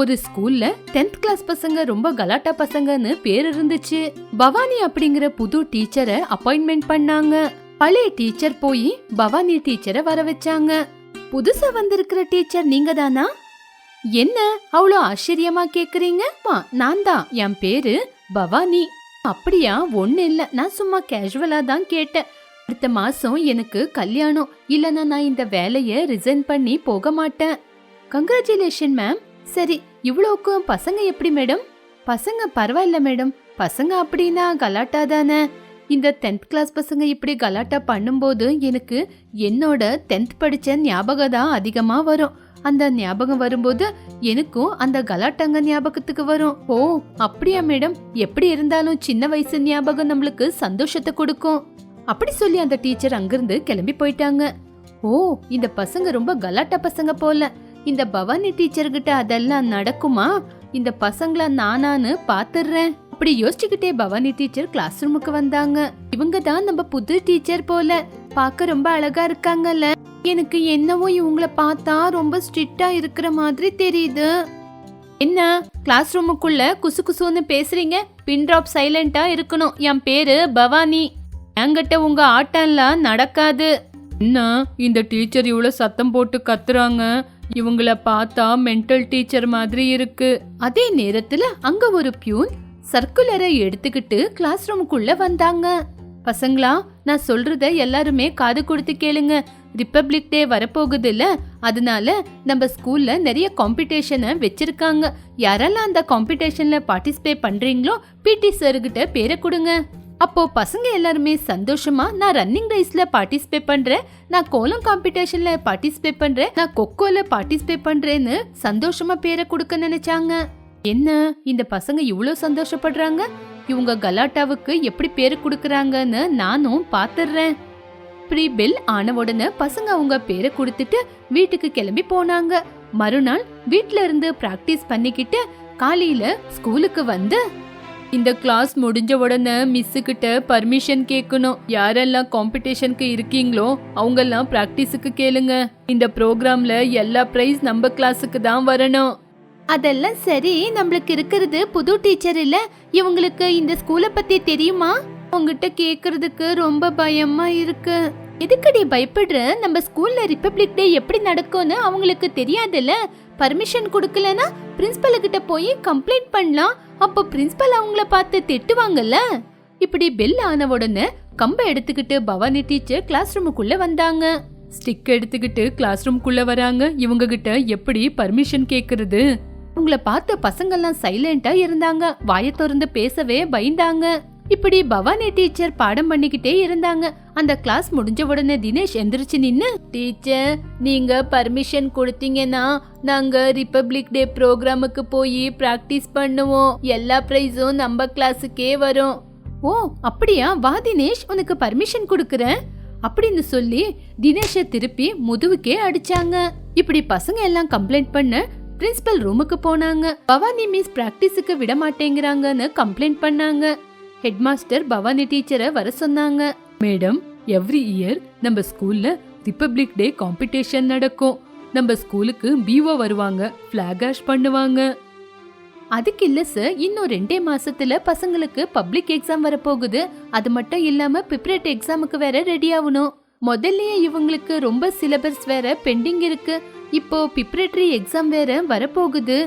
ஒரு ஸ்கூல்ல 10th class பசங்க ரொம்ப கலாட்டா பசங்கன்னு பேர் இருந்துச்சு. பவானி அப்படிங்கிற புது டீச்சரை அப்பாயின்மெண்ட் பண்ணாங்க. பழைய டீச்சர் போய் பவானி டீச்சரை வர வச்சாங்க. புதுசா வந்திருக்கிற டீச்சர் நீங்க தானா என்ன அவ்வளோ ஆச்சரியமா கேக்குறீங்க நான் தான் என் பேரு பவானி. அப்படியா ஒண்ணு இல்ல. நான் சும்மா கேஷுவலா தான் கேட்டேன். அடுத்த மாசம் எனக்கு கல்யாணம். இல்லனா நான் இந்த வேலைய ரிசைன் பண்ணி போக மாட்டேன். கங்க்ராச்சுலேஷன் மேம் சரி இவ்வளோக்கும் பசங்க எப்படி மேடம் பசங்க பரவாயில்ல மேடம் பசங்க அப்படின்னா கலாட்டா தானே? இந்த 10th கிளாஸ் பசங்க இப்படி கலாட்டா பண்ணும்போது எனக்கு என்னோட டென்த் படித்த ஞாபகம் தான் அதிகமாக வரும். அந்த ஞாபகம் வரும்போது எனக்கும் அந்த கலாட்டாங்க ஞாபகத்துக்கு வரும். ஓ அப்படியா மேடம் எப்படி இருந்தாலும் சின்ன வயசு ஞாபகம் நம்மளுக்கு சந்தோஷத்தை கொடுக்கும். அப்படி சொல்லி அந்த டீச்சர் அங்கிருந்து கிளம்பி போயிட்டாங்க. ஓ இந்த பசங்க ரொம்ப கலாட்டா பசங்க போல. இந்த பவானி டீச்சர்கிட்ட அதெல்லாம் நடக்குமா? இந்த பசங்கள நானான்னு பாத்துடுறேன் அப்படி யோசிச்சுக்கிட்டே பவானி டீச்சர் கிளாஸ் ரூமுக்கு வந்தாங்க. இவங்க தான் நம்ம புது டீச்சர் போல. பார்க்க ரொம்ப அழகா இருக்காங்கல்ல. எனக்கு என்னவோ இவங்கள பார்த்தா ரொம்ப ஸ்ட்ரிக்டா இருக்கிற மாதிரி தெரியுது. என்ன? கிளாஸ் ரூமுக்குள்ள குசு குசுன்னு பேசுறீங்க? பின் ட்ராப் சைலண்டா இருக்கணும். என் பேரு பவானி. என்கிட்ட உங்க ஆட்டம்லாம் நடக்காது. என்ன? இந்த டீச்சர் இவ்வளவு சத்தம் போட்டு கத்துறாங்க. இவங்கள பார்த்தா மென்டல் டீச்சர் மாதிரி இருக்கு. அதே நேரத்துல அங்க ஒரு பியூன் சர்க்குலரை எடுத்துக்கிட்டு கிளாஸ் ரூமுக்குள்ள வந்தாங்க. பசங்களா நான் சொல்றத எல்லாருமே காது கொடுத்து கேளுங்க. ரிப்பப்ளிக் டே வரப்போகுது இல்ல அதனால நம்ம ஸ்கூல்ல நிறைய காம்படிஷனை வச்சிருக்காங்க. யாரெல்லாம் அந்த காம்படிஷன்ல பார்ட்டிசிபேட் பண்றீங்களோ பிடி சார்கிட்ட பேரை கொடுங்க. அப்போ பசங்க எல்லாருமே சந்தோஷமா நான் ரன்னிங் ரேஸ்ல பார்ட்டிசிபேட் பண்றேன் நான் கோலம் காம்படிஷன்ல பார்ட்டிசிபேட் பண்றேன் நான் கொக்கோல பார்ட்டிசிபேட் பண்றேன்னு சந்தோஷமா பேரை கொடுக்க நினைச்சாங்க. என்ன இந்த பசங்க இவ்வளோ சந்தோஷப்படுறாங்க? இவங்க கலாட்டாவுக்கு எப்படி பேரு கொடுக்கறாங்கன்னு நானும் பாத்துடுறேன் ப்ரீ பெல் ஆன உடனே பசங்க அவங்க பேரை கொடுத்துட்டு வீட்டுக்கு கிளம்பி போனாங்க. மறுநாள் வீட்ல இருந்து பிராக்டிஸ் பண்ணிக்கிட்டு காலையில ஸ்கூலுக்கு வந்து இந்த கிளாஸ் முடிஞ்ச உடனே மிஸ் கிட்ட பர்மிஷன் கேட்கணும். யாரெல்லாம் காம்படிஷனுக்கு இருக்கீங்களோ அவங்கெல்லாம் ப்ராக்டிஸுக்கு கேளுங்க. இந்த ப்ரோக்ராம்ல எல்லா ப்ரைஸ் நம்ம கிளாஸுக்கு தான் வரணும். அதெல்லாம் சரி நம்மளுக்கு இருக்கிறது புது டீச்சர் இல்ல. இவங்களுக்கு இந்த ஸ்கூலை பத்தி தெரியுமா? உங்ககிட்ட கேக்குறதுக்கு ரொம்ப பயமா இருக்கு. எதுக்கடி பயப்படுற? நம்ம ஸ்கூல்ல ரிப்பப்ளிக் டே எப்படி நடக்கும்னு அவங்களுக்கு தெரியாதுல்ல? பர்மிஷன் கொடுக்கலனா பிரின்சிபல் கிட்ட போய் கம்ப்ளைண்ட் பண்ணலாம். அப்போ பிரின்சிபல் அவங்கள பார்த்து திட்டுவாங்கல்ல? இப்படி பெல் ஆன உடனே கம்ப எடுத்துக்கிட்டு பவானி டீச்சர் கிளாஸ் ரூமுக்குள்ள வந்தாங்க. ஸ்டிக் எடுத்துக்கிட்டு கிளாஸ் ரூம்குள்ள வராங்க. இவங்க கிட்ட எப்படி பர்மிஷன் கேக்குறது? உங்களை பார்த்து பசங்கெல்லாம் சைலண்டா இருந்தாங்க. வாயை திறந்து பேசவே பயந்தாங்க. இப்படி பவானி டீச்சர் பாடம் பண்ணிக்கிட்டே இருந்தாங்க. அந்த கிளாஸ் முடிஞ்ச உடனே தினேஷ் எந்திரிச்சு நின்னு டீச்சர் நீங்க பர்மிஷன் கொடுத்தீங்கன்னா நாங்க ரிப்பப்ளிக் டே ப்ரோக்ராமுக்கு போய் பிராக்டிஸ் பண்ணுவோம். எல்லா ப்ரைஸும் நம்ம கிளாஸுக்கே வரும். ஓ அப்படியா? வா தினேஷ் உனக்கு பர்மிஷன் கொடுக்குறேன். அப்படின்னு சொல்லி தினேஷை திருப்பி முதுவுக்கே அடிச்சாங்க. இப்படி பசங்க எல்லாம் கம்ப்ளைண்ட் பண்ண பிரின்சிபல் ரூமுக்கு போனாங்க. பவானி மிஸ் பிராக்டிஸுக்கு விட மாட்டேங்கிறாங்கன்னு கம்ப்ளைண்ட் பண்ணாங்க. ஹெட் மாஸ்டர் பவானி டீச்சரை வர சொன்னாங்க. மேடம் எவ்ரி இயர் நம்ம ஸ்கூல்ல ரிப்பப்ளிக் டே காம்படிஷன் நடக்கும். நம்ம ஸ்கூலுக்கு பிஓ வருவாங்க ஃபிளாக் ஆஷ் பண்ணுவாங்க. அதுக்கு இல்ல சார் இன்னும் ரெண்டே மாசத்துல பசங்களுக்கு பப்ளிக் எக்ஸாம் வரப்போகுது. அது மட்டும் இல்லாம பிப்ரேட் எக்ஸாமுக்கு வேற ரெடி ஆகணும். முதல்லயே இவங்களுக்கு ரொம்ப சிலபஸ் வேற பெண்டிங் இருக்கு. இப்போ பிப்ரேட்டரி எக்ஸாம் வேற வரப்போகுது.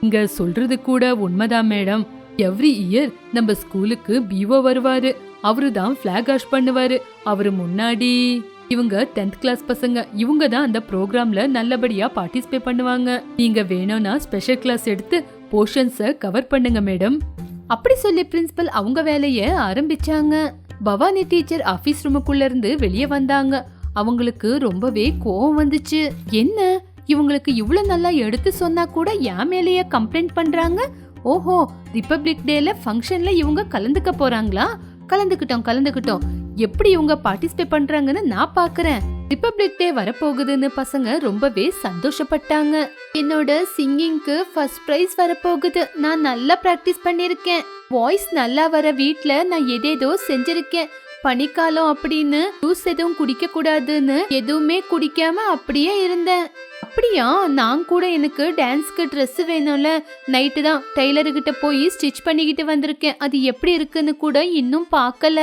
இங்க சொல்றது கூட உண்மைதான் மேடம். எவ்ரி இயர் நம்ம ஸ்கூலுக்கு பிஓ வருவாரு. அவரு தான் ஃபிளாக் ஆஷ் பண்ணுவாரு. அவரு முன்னாடி இவங்க 10th கிளாஸ் பசங்க. இவங்க தான் அந்த ப்ரோக்ராம்ல நல்லபடியா பார்ட்டிசிபேட் பண்ணுவாங்க. நீங்க வேணும்னா ஸ்பெஷல் கிளாஸ் எடுத்து போர்ஷன்ஸை கவர் பண்ணுங்க மேடம் அப்படி சொல்லி பிரின்சிபல் அவங்க வேலைய ஆரம்பிச்சாங்க. பவானி டீச்சர் ஆபீஸ் ரூமுக்குள்ள இருந்து வெளியே வந்தாங்க. அவங்களுக்கு ரொம்பவே கோவம் வந்துச்சு. என்ன? இவங்களுக்கு இவ்வளவு நல்லா எடுத்து சொன்னா கூட என் மேலேயே கம்ப்ளைண்ட் பண்றாங்க? ஓஹோ ரிப்பப்ளிக் டேல ஃபங்க்ஷன்ல இவங்க கலந்துக்க போறாங்களா? கலந்துக்கிட்டோம் கலந்துக்கிட்டோம். எப்படி இவங்க பார்ட்டிசிபேட் பண்றாங்கன்னு நான் பாக்குறேன். ரிப்பப்ளிக் டே வரப்போகுதுன்னு பசங்க ரொம்பவே சந்தோஷப்பட்டாங்க. என்னோட சிங்கிங்க்கு ஃபர்ஸ்ட் ப்ரைஸ் வரப்போகுது. நான் நல்லா ப்ராக்டிஸ் பண்ணிருக்கேன். வாய்ஸ் நல்லா வர வீட்டில் நான் எதேதோ செஞ்சிருக்கேன். பனிக்காலம் அப்படின்னு ஜூஸ் எதுவும் குடிக்க கூடாதுன்னு எதுவுமே குடிக்காம அப்படியே இருந்தேன். அப்படியா? நான் கூட எனக்கு டான்ஸ்க்கு ட்ரெஸ் வேணும்ல. நைட்டு தான் டெய்லருக்கிட்ட போய் ஸ்டிச் பண்ணிக்கிட்டு வந்திருக்கேன். அது எப்படி இருக்குன்னு கூட இன்னும் பார்க்கல.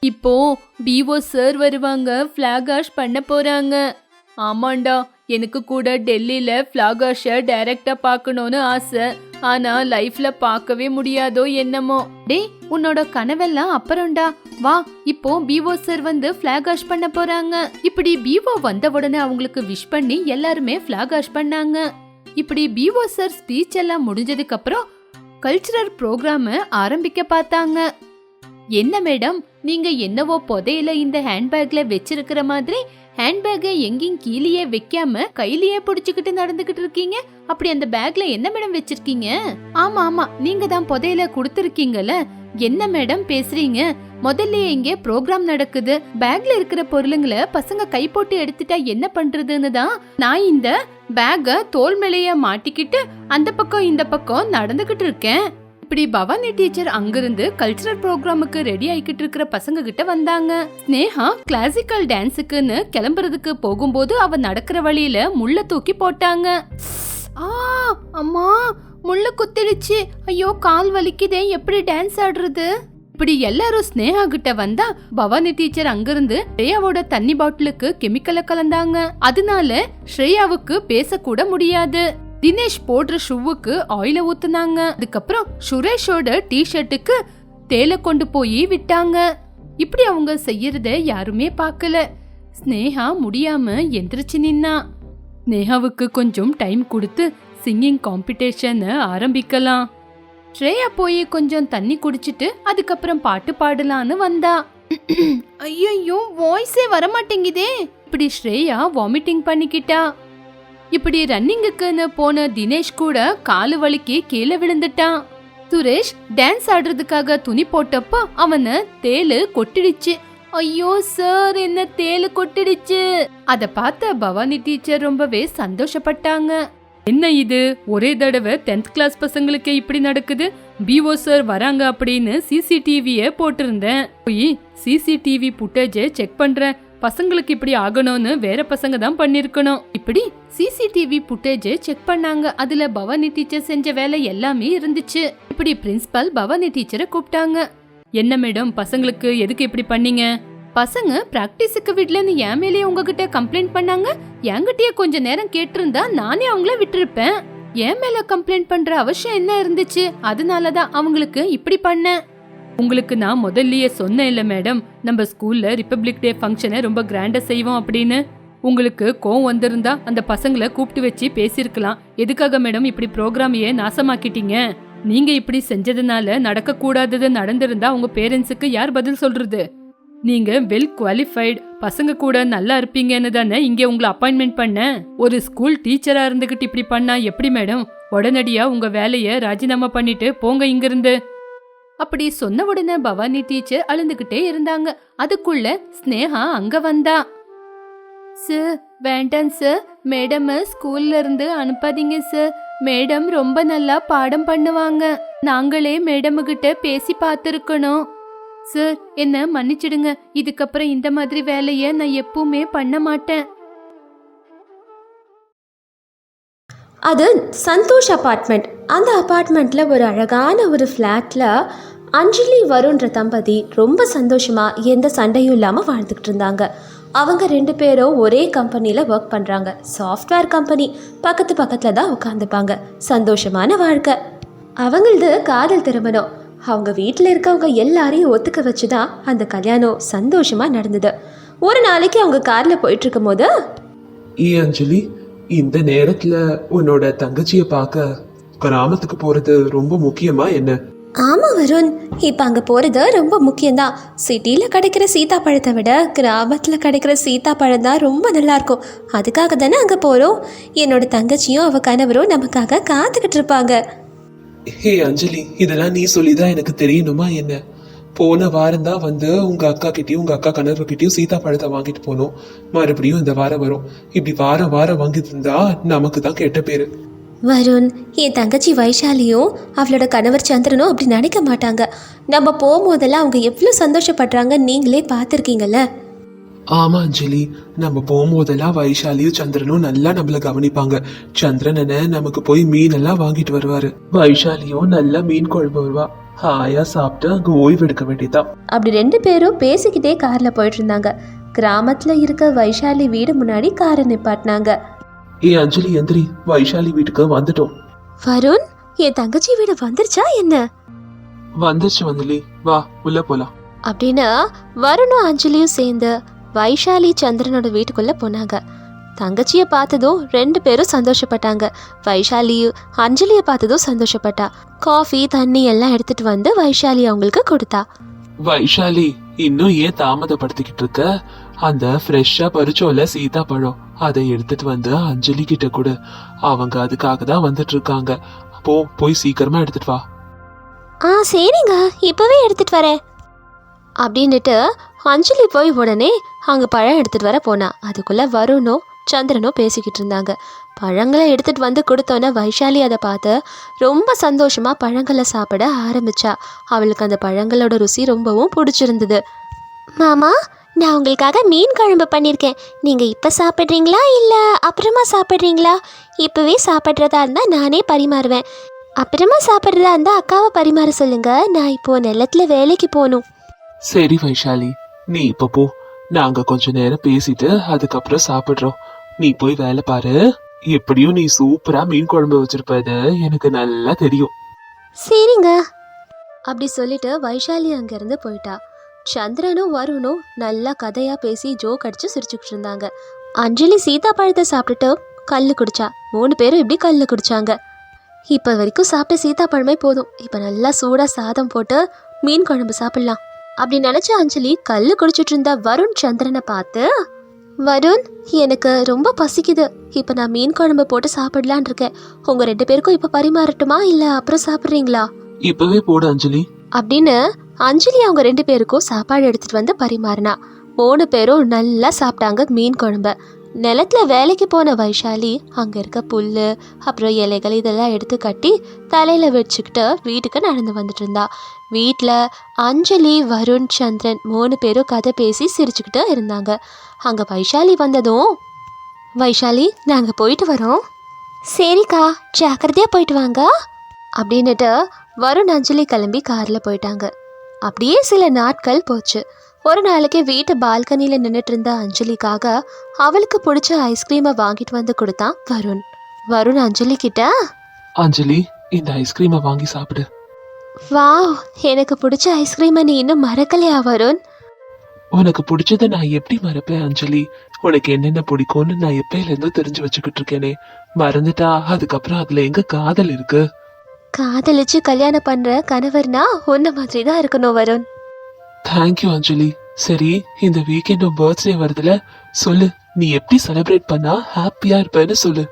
இப்போ பிஓ சார் வருவாங்க ஃப்ளாக் ஆஷ் பண்ண போறாங்க. ஆமாண்டா எனக்கு கூட டெல்லியில ஃப்ளாக் ஆஷை டைரக்டா பார்க்கணும்னு ஆசை. ஆனா லைஃப்ல பார்க்கவே முடியாதோ என்னமோ. டே உன்னோட கனவெல்லாம் அப்புறம்டா. வா இப்போ பிஓ சார் வந்து பிளாக் ஆஷ் பண்ண போறாங்க. இப்படி பிஓ வந்த உடனே அவங்களுக்கு விஷ் பண்ணி எல்லாருமே பிளாக் ஆஷ் பண்ணாங்க. இப்படி பிஓ சார் ஸ்பீச் எல்லாம் முடிஞ்சதுக்கு அப்புறம் கல்ச்சுரல் ப்ரோக்ராம ஆரம்பிக்க பார்த்தாங்க. என்ன மேடம் நீங்க என்னவோ புதையில இந்த ஹேண்ட்பேக்ல வச்சிருக்கிற மாதிரி ஹேண்ட்பேக்கை எங்கேயும் கீழேயே வைக்காம கையிலேயே பிடிச்சுக்கிட்டு நடந்துகிட்டு இருக்கீங்க. அப்படி அந்த பேக்ல என்ன மேடம் வச்சிருக்கீங்க? ஆமா ஆமா. நீங்க தான் புதையில கொடுத்துருக்கீங்கல்ல. என்ன மேடம் பேசுறீங்க? முதல்ல இங்கே ப்ரோக்ராம் நடக்குது. பேக்ல இருக்கிற பொருளுங்களை பசங்க கை போட்டு எடுத்துட்டா என்ன பண்றதுன்னு தான் நான் இந்த பேக தோல் மேலேயே மாட்டிக்கிட்டு அந்த பக்கம் இந்த பக்கம் நடந்துகிட்டு இருக்கேன். இப்படி பவானி டீச்சர் அங்கிருந்து கல்ச்சரல் ப்ரோக்ராமுக்கு ரெடி ஆயிக்கிட்டு இருக்கிற பசங்க கிட்ட வந்தாங்க. ஸ்னேகா கிளாசிக்கல் டான்ஸுக்குன்னு கிளம்புறதுக்கு போகும்போது அவ நடக்கிற வழியில முள்ள தூக்கி போட்டாங்க. ஆ அம்மா முள்ள குத்திடுச்சு. ஐயோ கால் வலிக்குதே எப்படி டான்ஸ் ஆடுறது? இப்படி எல்லாரும் ஸ்னேகா கிட்ட வந்தா பவானி டீச்சர் அங்கிருந்து ஸ்ரேயாவோட தண்ணி பாட்டிலுக்கு கெமிக்கலை கலந்தாங்க. அதனால ஸ்ரேயாவுக்கு பேசக்கூட முடியாது. தினேஷ் போடுற ஷூவுக்கு ஆயில ஊத்துனாங்க. அதுக்கப்புறம் சுரேஷோட டி ஷர்ட்டுக்கு தேலை கொண்டு போய் விட்டாங்க. இப்படி அவங்க செய்யறத யாருமே பார்க்கல. ஸ்னேகா முடியாம எந்திரிச்சு நின்னா. ஸ்னேகாவுக்கு கொஞ்சம் டைம் கொடுத்து சிங்கிங் காம்படிஷன் ஆரம்பிக்கலாம். ஸ்ரேயா போய் கொஞ்சம் தண்ணி குடிச்சிட்டு அதுக்கப்புறம் பாட்டு பாடலான்னு வந்தா. ஐயோ வாய்ஸே வரமாட்டேங்குதே. இப்படி ஸ்ரேயா வாமிட்டிங் பண்ணிக்கிட்டா. இப்படி ரன்னிங்குக்குன்னு போன தினேஷ் கூட காலு வலிக்கு கீழே விழுந்துட்டான் சுரேஷ் டான்ஸ் ஆடுறதுக்காக துணி போட்டப்போ அவன தேளு கொட்டிடுச்சு. ஐயோ சார் என்ன தேளு கொட்டிடுச்சு. அத பார்த்த பவானி டீச்சர் ரொம்பவே சந்தோஷப்பட்டாங்க. என்ன இது? ஒரே தடவை 10th கிளாஸ் பசங்களுக்கே இப்படி நடக்குது? பிஓ சார் வராங்க அப்படின்னு சிசிடிவிய போட்டிருந்தேன். போய் சிசிடிவி புட்டேஜை செக் பண்றேன். பசங்களுக்கு இப்படி ஆகணும்னு வேற பசங்க தான் பண்ணிருக்கணும். இப்படி சிசிடிவி புட்டேஜ் செக் பண்ணாங்க. அதுல பவானி டீச்சர் செஞ்ச வேலை எல்லாமே இருந்துச்சு. இப்படி பிரின்சிபல் பவானி டீச்சரை கூப்பிட்டாங்க. என்ன மேடம் பசங்களுக்கு எதுக்கு இப்படி பண்ணீங்க? பசங்க பிராக்டிஸுக்கு விடலன்னு என் மேலேயே உங்ககிட்ட கம்ப்ளைண்ட் பண்ணாங்க. என்கிட்டயே கொஞ்ச நேரம் கேட்டிருந்தா நானே அவங்கள விட்டிருப்பேன். என் மேல கம்ப்ளைண்ட் பண்ற அவசியம் என்ன இருந்துச்சு? அதனாலதான் அவங்களுக்கு இப்படி பண்ணேன். உங்களுக்கு நான் முதல்லயே சொன்னேன் இல்ல மேடம் நம்ம ஸ்கூல்ல ரிப்பப்ளிக் டே ஃபங்க்ஷனை ரொம்ப கிராண்டா செய்வோம் அப்படின்னு. உங்களுக்கு கோவம் வந்திருந்தா அந்த பசங்களை கூப்பிட்டு வச்சு பேசியிருக்கலாம். எதுக்காக மேடம் இப்படி ப்ரோக்ராமையே நாசமாக்கிட்டீங்க? நீங்க இப்படி செஞ்சதுனால நடக்க கூடாதது நடந்திருந்தா உங்க பேரண்ட்ஸுக்கு யார் பதில் சொல்றது? நீங்க வெல் குவாலிஃபைடு பசங்க கூட நல்லா இருப்பீங்கன்னு தானே இங்க உங்களை அப்பாயின்மெண்ட் பண்ண? ஒரு ஸ்கூல் டீச்சரா இருந்துகிட்டு இப்படி பண்ணா எப்படி மேடம் உடனடியா உங்க வேலைய ராஜினாமா பண்ணிட்டு போங்க இங்கிருந்து. அப்படி சொன்ன உடனே பவானி டீச்சர் அழுந்துகிட்டே இருந்தாங்க. அதுக்குள்ள ஸ்னேகா அங்க வந்தா. சார் வேண்டாம் சார் மேடம் ஸ்கூல்ல இருந்து அனுப்பாதீங்க சார் மேடம் ரொம்ப நல்லா பாடம் பண்ணுவாங்க. நாங்களே மேடம் கிட்ட பேசி பார்த்துருக்கணும். சார் என்ன மன்னிச்சிடுங்க. இதுக்கப்புறம் இந்த மாதிரி வேலைய நான் எப்பவுமே பண்ண மாட்டேன். அது சந்தோஷ் அபார்ட்மெண்ட். அந்த அப்பார்ட்மெண்ட்டில் ஒரு அழகான ஒரு ஃப்ளாட்டில் அஞ்சலி வருன்ற தம்பதி ரொம்ப சந்தோஷமாக எந்த சண்டையும் இல்லாமல் வாழ்ந்துக்கிட்டு இருந்தாங்க. அவங்க ரெண்டு பேரும் ஒரே கம்பெனியில் ஒர்க் பண்ணுறாங்க சாஃப்ட்வேர் கம்பெனி பக்கத்து பக்கத்தில் தான் உட்காந்துப்பாங்க சந்தோஷமான வாழ்க்கை. அவங்களது காதல் திருமணம். அவங்க வீட்டில் இருக்கவங்க எல்லாரையும் ஒத்துக்க வச்சு தான் அந்த கல்யாணம் சந்தோஷமாக நடந்தது. ஒரு நாளைக்கு அவங்க காரில் போயிட்டுருக்கும் போது ஏ அஞ்சலி இந்த நேரத்தில் உன்னோட தங்கச்சியை பார்க்க கிராமத்துக்கு போகிறது ரொம்ப முக்கியமாக என்ன? ஆமாம் வருண். இப்போ அங்கே போகிறது ரொம்ப முக்கியம்தான். சிட்டியில் கிடைக்கிற சீத்தாப்பழத்தை விட கிராமத்தில் கிடைக்கிற சீத்தாப்பழம் தான் ரொம்ப நல்லாயிருக்கும். அதுக்காக தானே அங்கே போகிறோம் என்னோட தங்கச்சியும் அவள் கணவரும் நமக்காக காத்துக்கிட்டு இருப்பாங்க. ஹே அஞ்சலி இதெல்லாம் நீ சொல்லிதான் எனக்கு தெரியணுமா என்ன? போன வாரம் தான் வந்து உங்க அக்கா கிட்டயும் உங்க அக்கா கணவர்கிட்டயும் சீதா பழத்தை வாங்கிட்டு போனோம். மறுபடியும் இந்த வாரம் வரும். இப்படி வாரம் வாரம் வாங்கிட்டு இருந்தா நமக்கு தான் கெட்ட பேரு. வருண் என் தங்கச்சி வைஷாலியும் அவளோட கணவர் சந்திரனும் அப்படி நினைக்க மாட்டாங்க. நம்ம போகும்போதெல்லாம் அவங்க எவ்வளோ சந்தோஷப்படுறாங்க நீங்களே பார்த்துருக்கீங்கல்ல? ஆமா அஞ்சலி. நம்ம போகும்போதெல்லாம் வைஷாலியும் சந்திரனும் நல்லா நம்மள கவனிப்பாங்க. சந்திரன் என்ன நமக்கு போய் மீன் எல்லாம் வாங்கிட்டு வருவாரு. வைஷாலியும் நல்லா மீன் குழம்பு வருவா. ஹாயா சாப்பிட்டு அங்க ஓய்வு எடுக்க வேண்டியதான் அப்படி ரெண்டு பேரும் பேசிக்கிட்டே காரில் போயிட்டு இருந்தாங்க. கிராமத்தில் இருக்க வைஷாலி வீடு முன்னாடி காரை நிப்பாட்டினாங்க. ஏ அஞ்சலி எந்திரி வைஷாலி வீட்டுக்கு வந்துட்டோம். வருண் என் தங்கச்சி வீடு வந்துருச்சா என்ன? வந்துருச்சு வந்தலி வா உள்ள போலாம். அப்படின்னு வருணும் அஞ்சலியும் சேர்ந்து வைஷாலி சந்திரனோட வீட்டுக்குள்ள போனாங்க. தங்கச்சியை பார்த்ததும் ரெண்டு பேரும் சந்தோஷப்பட்டாங்க. வைஷாலியும் அஞ்சலியை பார்த்ததும் சந்தோஷப்பட்டா. காஃபி தண்ணி எல்லாம் எடுத்துட்டு வந்து வைஷாலி அவங்களுக்கு கொடுத்தா. வைஷாலி இன்னும் ஏன் தாமதப்படுத்திக்கிட்டு இருக்க அந்த ஃப்ரெஷ்ஷா பறிச்சோல சீதா பழம். அதை எடுத்துட்டு வந்து அஞ்சலி கிட்ட கொடு. அவங்க அதுக்காக தான் வந்துட்டு இருக்காங்க போ போய் சீக்கிரமா எடுத்துட்டு வா. ஆ சரிங்க. இப்பவே எடுத்துட்டு வரேன். அப்படின்னுட்டு அஞ்சலி போய் உடனே அங்கே பழம் எடுத்துட்டு வர போனா. அதுக்குள்ள வருணும். சந்திரனும் பேசிக்கிட்டு இருந்தாங்க. பழங்களை எடுத்துட்டு வந்து கொடுத்தோன்னே வைஷாலி அதை பார்த்து ரொம்ப சந்தோஷமாக பழங்களை சாப்பிட ஆரம்பித்தா அவளுக்கு அந்த பழங்களோட ருசி ரொம்பவும் பிடிச்சிருந்தது. மாமா நான் உங்களுக்காக மீன் குழம்பு பண்ணியிருக்கேன் நீங்கள் இப்போ சாப்பிட்றீங்களா இல்லை அப்புறமா சாப்பிட்றீங்களா? இப்போவே சாப்பிட்றதா இருந்தால் நானே பரிமாறுவேன். அப்புறமா சாப்பிட்றதா இருந்தால் அக்காவை பரிமாற சொல்லுங்க. நான் இப்போ நிலத்தில் வேலைக்கு போகணும். சரி வைஷாலி நீ இப்போ போ. நாங்கள் கொஞ்ச நேரம் பேசிட்டு அதுக்கப்புறம் சாப்பிட்றோம். நீ போய் வேலை பாரு. எப்படியும் நீ சூப்பரா மீன் குழம்பு வச்சிருப்பது எனக்கு நல்லா தெரியும். சரிங்க. அப்படி சொல்லிட்டு வைஷாலி அங்கேருந்து போயிட்டா. சந்திரனும் வருணும் நல்லா கதையா பேசி ஜோக் அடிச்சு சிரிச்சுக்கிட்டு இருந்தாங்க. அஞ்சலி சீதா பழத்தை சாப்பிட்டுட்டு கல்லு குடிச்சா. மூணு பேரும் இப்படி கல்லு குடிச்சாங்க. இப்போ வரைக்கும் சாப்பிட்ட சீதா பழமே போதும். இப்போ நல்லா சூடாக சாதம் போட்டு மீன் குழம்பு சாப்பிடலாம். அப்படி நினச்ச அஞ்சலி கல்லு குடிச்சிட்டு இருந்த வருண் சந்திரனை பார்த்து வருண் எனக்கு ரொம்ப பசிக்குது. இப்போ நான் மீன் குழம்பு போட்டு சாப்பிடலான் இருக்கேன். உங்க ரெண்டு பேருக்கும் இப்போ பரிமாறட்டுமா இல்லை அப்புறம் சாப்பிட்றீங்களா? இப்பவே போடு அஞ்சலி. அப்படின்னு அஞ்சலி அவங்க ரெண்டு பேருக்கும் சாப்பாடு எடுத்துட்டு வந்து பரிமாறினா. மூணு பேரும் நல்லா சாப்பிட்டாங்க மீன் குழம்ப. நிலத்துல வேலைக்கு போன வைஷாலி அங்க இருக்க புல்லு அப்புறம் இலைகள் இதெல்லாம் எடுத்து கட்டி தலையில வச்சுக்கிட்டு வீட்டுக்கு நடந்து வந்துட்டு இருந்தா. வீட்டில் அஞ்சலி வருண் சந்திரன் மூணு பேரும் கதை பேசி சிரிச்சுக்கிட்டு இருந்தாங்க. அங்கே வைஷாலி வந்ததும் வைஷாலி நாங்கள் போயிட்டு வரோம். சரிக்கா ஜாக்கிரதையாக போயிட்டு வாங்க. அப்படின்னுட்டு வருண் அஞ்சலி கிளம்பி காரில் போயிட்டாங்க. அப்படியே சில நாட்கள் போச்சு. ஒரு நாளைக்கு வீட்டு பால்கனியில் நின்றுட்டு இருந்த அஞ்சலிக்காக அவளுக்கு பிடிச்ச ஐஸ்கிரீமை வாங்கிட்டு வந்து கொடுத்தான் வருண். வருண் அஞ்சலி கிட்ட? அஞ்சலி இந்த ஐஸ்கிரீமை வாங்கி சாப்பிடு. வாவ் எனக்கு பிடிச்ச ஐஸ்கிரீமை நீ இன்னும் மறக்கலையா வருண்? உனக்கு பிடிச்சத நான் எப்படி மறப்பேன் அஞ்சலி? உனக்கு என்னென்ன பிடிக்கும்னு நான் எப்பயில இருந்தோ தெரிஞ்சு வச்சுக்கிட்டு இருக்கேனே. மறந்துட்டா அதுக்கப்புறம் அதுல எங்க காதல் இருக்கு? காதலிச்சு கல்யாணம் பண்ற கணவர்னா உன்ன மாதிரி தான் இருக்கணும் வருண். தேங்க்யூ அஞ்சலி சரி இந்த வீக்கெண்ட் உன் பர்த்டே வருதுல சொல்லு நீ எப்படி செலிப்ரேட் பண்ணா ஹாப்பியா இருப்பேன்னு சொல்லு.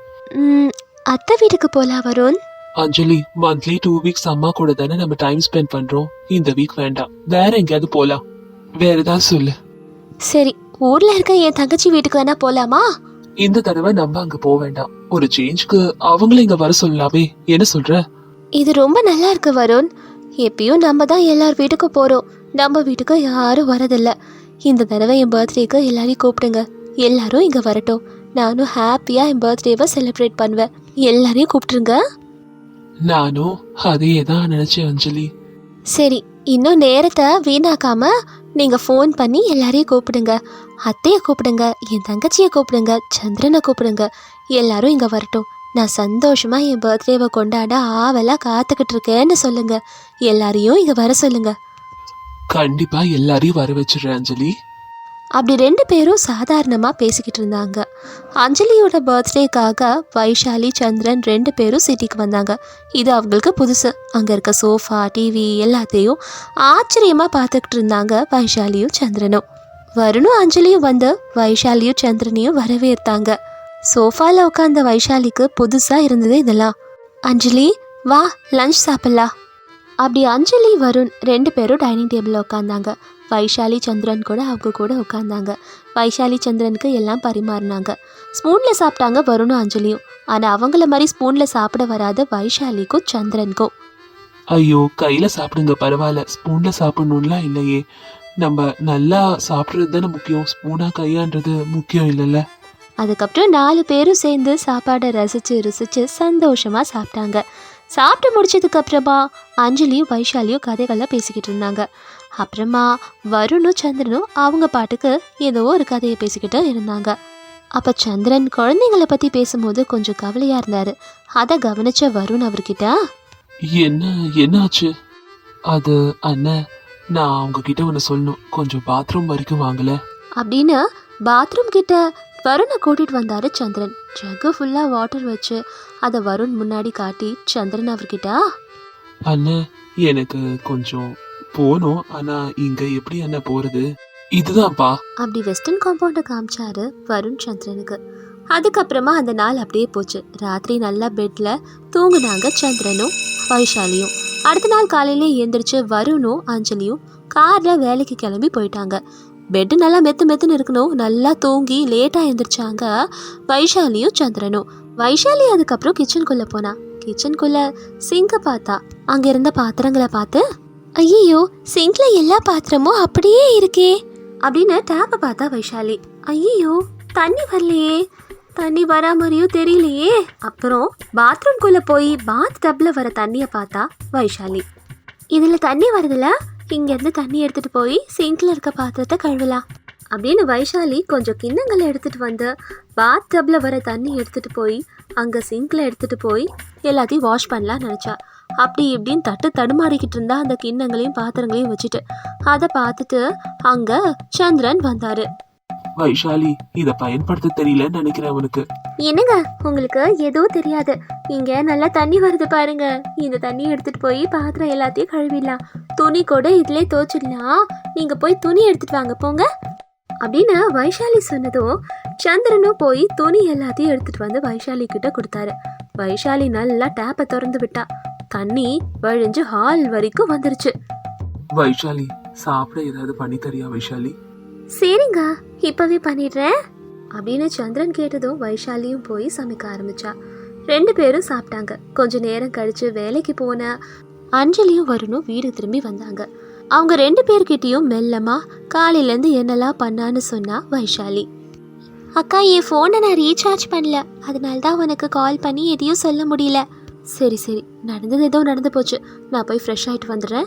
அத்தை வீட்டுக்கு போலாம் Varun. Anjali monthly two weeks அம்மா கூட தானே நம்ம டைம் ஸ்பெண்ட் பண்றோம். இந்த வீக் வேண்டாம். வேற எங்கேயாவது போலாம். வேற ஏதாவது சொல்லு. சரி ஊர்ல இருக்க என் தங்கச்சி வீட்டுக்கு வேணா போலாமா? இந்த தடவை நம்ம அங்க போக வேண்டாம். ஒரு சேஞ்ச்க்கு அவங்கள இங்க வர சொல்லலாமே. என்ன சொல்ற? இது ரொம்ப நல்லா இருக்கு வருண். எப்பயும் நம்ம தான் எல்லார் வீட்டுக்கும் போகிறோம் நம்ம வீட்டுக்கு யாரும் வரதில்ல. இந்த தடவை என் பர்த்டேக்கு எல்லாரையும் கூப்பிடுங்க. எல்லாரும் இங்கே வரட்டும். நானும் ஹாப்பியாக என் பர்த்டேவை செலிப்ரேட் பண்ணுவேன். எல்லாரையும் கூப்பிட்டுருங்க. நானும் அதையே தான் நினைச்சேன் அஞ்சலி. சரி இன்னும் நேரத்தை வீணாக்காம நீங்கள் ஃபோன் பண்ணி எல்லாரையும் கூப்பிடுங்க. அத்தையை கூப்பிடுங்க என் தங்கச்சியை கூப்பிடுங்க சந்திரனை கூப்பிடுங்க. எல்லாரும் இங்கே வரட்டும். நான் சந்தோஷமா என் பர்த்டேவை கொண்டாட ஆவலாக காத்துக்கிட்டு இருக்கேன்னு சொல்லுங்க. எல்லாரையும் இங்கே வர சொல்லுங்க. கண்டிப்பா எல்லாரையும் வர வச்சிடுறேன் அஞ்சலி. அப்படி ரெண்டு பேரும் சாதாரணமாக பேசிக்கிட்டு இருந்தாங்க. அஞ்சலியோட பர்த்டேக்காக வைஷாலி சந்திரன் ரெண்டு பேரும் சிட்டிக்கு வந்தாங்க. இது அவங்களுக்கு புதுசு. அங்கே இருக்க சோஃபா டிவி எல்லாத்தையும் ஆச்சரியமாக பார்த்துக்கிட்டு இருந்தாங்க வைஷாலியும் சந்திரனும். வருணும் அஞ்சலியும் வந்து வைஷாலியும் சந்திரனையும் வரவேற்றாங்க. சோஃபாவில் உட்காந்த வைஷாலிக்கு புதுசாக இருந்தது இதெல்லாம். அஞ்சலி வா லஞ்ச் சாப்பிட்லாம். அப்படி அஞ்சலி வருண் ரெண்டு பேரும் டைனிங் டேபிளில் உட்காந்தாங்க வைஷாலி சந்திரன் கூட அவங்க கூட உட்காந்தாங்க வைஷாலி சந்திரனுக்கு எல்லாம் பரிமாறினாங்க. ஸ்பூனில் சாப்பிட்டாங்க வருணும் அஞ்சலியும். ஆனால் அவங்கள மாதிரி ஸ்பூனில் சாப்பிட வராத வைஷாலிக்கும் சந்திரனுக்கும். ஐயோ கையில் சாப்பிடுங்க பரவாயில்ல. ஸ்பூனில் சாப்பிடணும்லாம் இல்லையே. நம்ம நல்லா சாப்பிட்றது தானே முக்கியம். ஸ்பூனாக கையான்றது முக்கியம் இல்லைல்ல. அதுக்கப்புறம் நாலு பேரும் சேர்ந்து சாப்பாடை ரசித்து ருசித்து சந்தோஷமாக சாப்பிட்டாங்க. சாப்பிட்டு முடிச்சதுக்கு அப்புறமா அஞ்சலியும் வைஷாலியும் கதைகளை பேசிக்கிட்டு இருந்தாங்க. அப்புறமா வருணும் சந்திரனும் அவங்க பாட்டுக்கு ஏதோ ஒரு கதையை பேசிக்கிட்டு இருந்தாங்க. அப்போ சந்திரன் குழந்தைங்கள பற்றி பேசும்போது கொஞ்சம் கவலையாக இருந்தார். அதை கவனிச்ச வருண் அவர்கிட்ட என்ன என்னாச்சு? அது அண்ணன் நான் உங்ககிட்ட ஒன்று சொல்லணும். கொஞ்சம் பாத்ரூம் வரைக்கும் வாங்கல அப்படின்னு பாத்ரூம் கிட்ட வருணை கூட்டிட்டு வந்தாரு சந்திரன். ஜக்கு ஃபுல்லா வாட்டர் வச்சு அதை வருண் முன்னாடி காட்டி சந்திரன் அவர்கிட்ட அண்ணன் எனக்கு கொஞ்சம் போகணும். ஆனா இங்க எப்படி அண்ணன் போறது? இதுதான்ப்பா. அப்படி வெஸ்டர்ன் காம்பவுண்டை காமிச்சாரு வருண் சந்திரனுக்கு. அதுக்கப்புறமா அந்த நாள் அப்படியே போச்சு. ராத்திரி நல்லா பெட்ல தூங்குனாங்க சந்திரனும் வைஷாலியும். அடுத்த நாள் காலையில எழுந்திரிச்சு வருணும் அஞ்சலியும் கார்ல வேலைக்கு கிளம்பி போயிட்டாங்க. பெட்டு நல்லா மெத்து மெத்துன்னு இருக்கணும். நல்லா தூங்கி லேட்டாக எழுந்திரிச்சாங்க வைஷாலியும் சந்திரனும். வைஷாலி அதுக்கப்புறம் கிச்சனுக்குள்ளே போனா. கிச்சனுக்குள்ளே சிங்கை பார்த்தா. அங்கே இருந்த பாத்திரங்களை பார்த்து ஐயோ சிங்க்ல எல்லா பாத்திரமும் அப்படியே இருக்கே அப்படின்னு டேப்பை பார்த்தா வைஷாலி. ஐயோ தண்ணி வரலையே. தண்ணி வரா மாதிரியும் தெரியலையே. அப்புறம் பாத்ரூம்குள்ளே போய் பாத் டப்ல வர தண்ணியை பார்த்தா வைஷாலி. இதில் தண்ணி வருதுல? இங்க இருந்து தண்ணி எடுத்துட்டு போய் சிங்க்ல இருக்க பாத்திரத்தை கழுவலாம். அப்படின்னு வைஷாலி கொஞ்சம் கிண்ணங்களை எடுத்துட்டு வந்து பாத் டப்ல வர தண்ணி எடுத்துட்டு போய் அங்க சிங்க்ல எடுத்துட்டு போய் எல்லாத்தையும் வாஷ் பண்ணலாம் நினைச்சா. அப்படி இப்படின்னு தட்டு தடுமாறிக்கிட்டு இருந்தா அந்த கிண்ணங்களையும் பாத்திரங்களையும் வச்சுட்டு அதை பார்த்துட்டு அங்க சந்திரன் வந்தாரு. வைஷாலி இத பயன்படுத்த தெரியலன்னு நினைக்கிறேன் அவனுக்கு என்னங்க உங்களுக்கு எதுவும் தெரியாது. இங்க நல்லா தண்ணி வருது பாருங்க. இந்த தண்ணி எடுத்துட்டு போய் பாத்திரம் எல்லாத்தையும் கழுவிடலாம். துணி கூட இதுலயே துவைச்சிடலாம். நீங்க போய் துணி எடுத்துட்டு வாங்க போங்க. அப்படின்னு வைஷாலி சொன்னதும் சந்திரனும் போய் துணி எல்லாத்தையும் எடுத்துட்டு வந்து வைஷாலி கிட்ட கொடுத்தாரு. வைஷாலி நல்லா டேப்பை திறந்து விட்டா. தண்ணி வழிஞ்சு ஹால் வரைக்கும் வந்துருச்சு. வைஷாலி சாப்பிட ஏதாவது பண்ணி தரியா வைஷாலி? சரிங்க இப்பவே பண்ணிடுறேன். அப்படின்னு சந்திரன் கேட்டதும் வைஷாலியும் போய் சமைக்க ஆரம்பிச்சா. ரெண்டு பேரும் சாப்பிட்டாங்க. கொஞ்ச நேரம் கழிச்சு வேலைக்கு போன அஞ்சலியும் வரணும் வீடு திரும்பி வந்தாங்க. அவங்க ரெண்டு பேர்கிட்டயும் மெல்லமா காலையிலேருந்து என்னெல்லாம் பண்ணான்னு சொன்னா வைஷாலி. அக்கா என் ஃபோனை நான் ரீசார்ஜ் பண்ணல. அதனால தான் உனக்கு கால் பண்ணி எதையும் சொல்ல முடியல. சரி சரி. நடந்தது ஏதோ நடந்து போச்சு. நான் போய் ஃப்ரெஷ் ஆகிட்டு வந்துடுறேன்.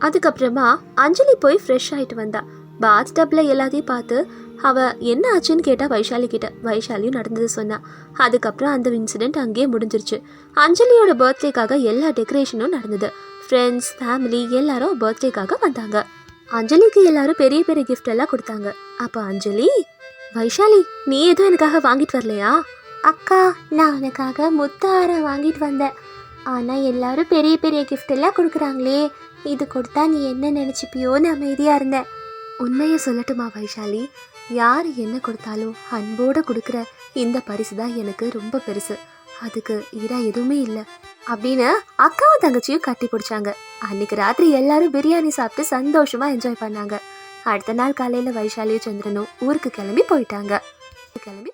அதுக்கப்புறமா அஞ்சலி போய் ஃப்ரெஷ் ஆகிட்டு வந்தா. பாத் டப்பில் எல்லாத்தையும் பார்த்து அவ என்ன ஆச்சுன்னு கேட்டா வைஷாலி கிட்ட. வைஷாலியும் நடந்தது சொன்னா. அதுக்கப்புறம் அந்த இன்சிடென்ட் அங்கேயே முடிஞ்சிருச்சு. அஞ்சலியோட பர்த்டேக்காக எல்லா டெக்கரேஷனும் நடந்தது. ஃப்ரெண்ட்ஸ் ஃபேமிலி எல்லாரும் பர்த்டேக்காக வந்தாங்க. அஞ்சலிக்கு எல்லாரும் பெரிய பெரிய கிஃப்ட் எல்லாம் கொடுத்தாங்க. அப்போ அஞ்சலி வைஷாலி நீ எதுவும் எனக்காக வாங்கிட்டு வரலையா? அக்கா நான் உனக்காக முத்தாரம் வாங்கிட்டு வந்தேன். ஆனால் எல்லாரும் பெரிய பெரிய கிஃப்ட் எல்லாம் கொடுக்குறாங்களே. இது கொடுத்தா நீ என்ன நினச்சிப்பியோன்னு அமைதியாக இருந்தேன். உண்மையை சொல்லட்டுமா வைஷாலி? யார் என்ன கொடுத்தாலும் அன்போடு கொடுக்குற இந்த பரிசு தான் எனக்கு ரொம்ப பெருசு. அதுக்கு ஈரா எதுவுமே இல்லை. அப்படின்னு அக்காவும் தங்கச்சியும் கட்டி பிடிச்சாங்க. அன்னைக்கு ராத்திரி எல்லாரும் பிரியாணி சாப்பிட்டு சந்தோஷமா என்ஜாய் பண்ணாங்க. அடுத்த நாள் காலையில வைஷாலியும் சந்திரனும் ஊருக்கு கிளம்பி போயிட்டாங்க. கிளம்பி